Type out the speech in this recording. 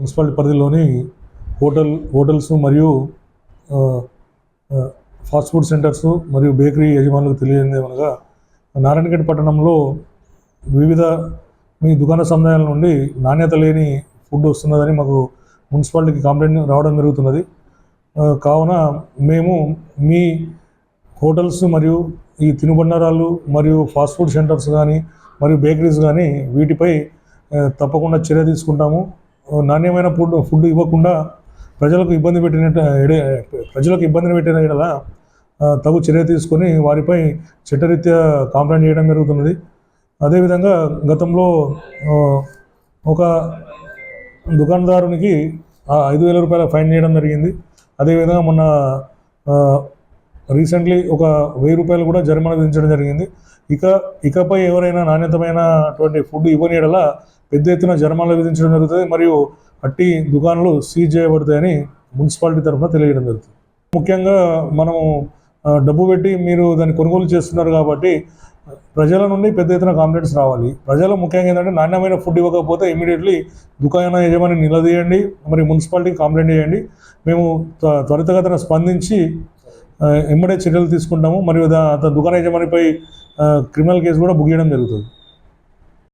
Municipality పరిధిలోని hotel hotels మరియు fast food centres మరియు బేకరీ యజమానులకు తెలియజేది ఏమనగా నారాయణగఢ్ పట్టణంలో వివిధ మీ దుకాణ సముదాయాల నుండి నాణ్యత లేని ఫుడ్ వస్తున్నదని మాకు మున్సిపాలిటీకి కంప్లైంట్ రావడం జరుగుతున్నది. కావున మేము మీ హోటల్స్ మరియు ఈ తినుబండారాలు మరియు ఫాస్ట్ ఫుడ్ సెంటర్స్ కానీ మరియు బేకరీస్ కానీ వీటిపై తప్పకుండా చర్య తీసుకుంటాము. నాణ్యమైన ఫుడ్ ఫుడ్ ఇవ్వకుండా ప్రజలకు ఇబ్బంది పెట్టిన ప్రజలకు ఇబ్బందిని పెట్టిన యెడల, తగు చర్య తీసుకొని వారిపై చట్టరీత్యా కాంప్లైంట్ చేయడం జరుగుతున్నది. అదేవిధంగా గతంలో ఒక దుకాణదారునికి ఐదు వేల రూపాయల ఫైన్ చేయడం జరిగింది. అదేవిధంగా మొన్న రీసెంట్లీ ఒక వెయ్యి రూపాయలు కూడా జరిమానా విధించడం జరిగింది. ఇక ఇకపై ఎవరైనా నాణ్యతమైనటువంటి ఫుడ్ ఇవ్వని యెడల పెద్ద ఎత్తున జరిమానాలు విధించడం జరుగుతుంది. మరియు అట్టి దుకాణాలు సీజ్ చేయబడతాయని మున్సిపాలిటీ తరఫున తెలియడం జరుగుతుంది. ముఖ్యంగా మనము డబ్బు పెట్టి మీరు దాన్ని కొనుగోలు చేస్తున్నారు కాబట్టి ప్రజల నుండి పెద్ద ఎత్తున కాంప్లైంట్స్ రావాలి. ప్రజలు ముఖ్యంగా ఏంటంటే నాణ్యమైన ఫుడ్ ఇవ్వకపోతే ఇమీడియట్లీ దుకాణ యజమాని నిలదీయండి మరి మున్సిపాలిటీకి కంప్లైంట్ చేయండి. మేము త్వ- త్వరితగతిన స్పందించి ఎమ్మడే చర్యలు తీసుకుంటాము. మరియు దా- దుకాణ యజమానిపై క్రిమినల్ కేసు కూడా బుక్ చేయడం జరుగుతుంది.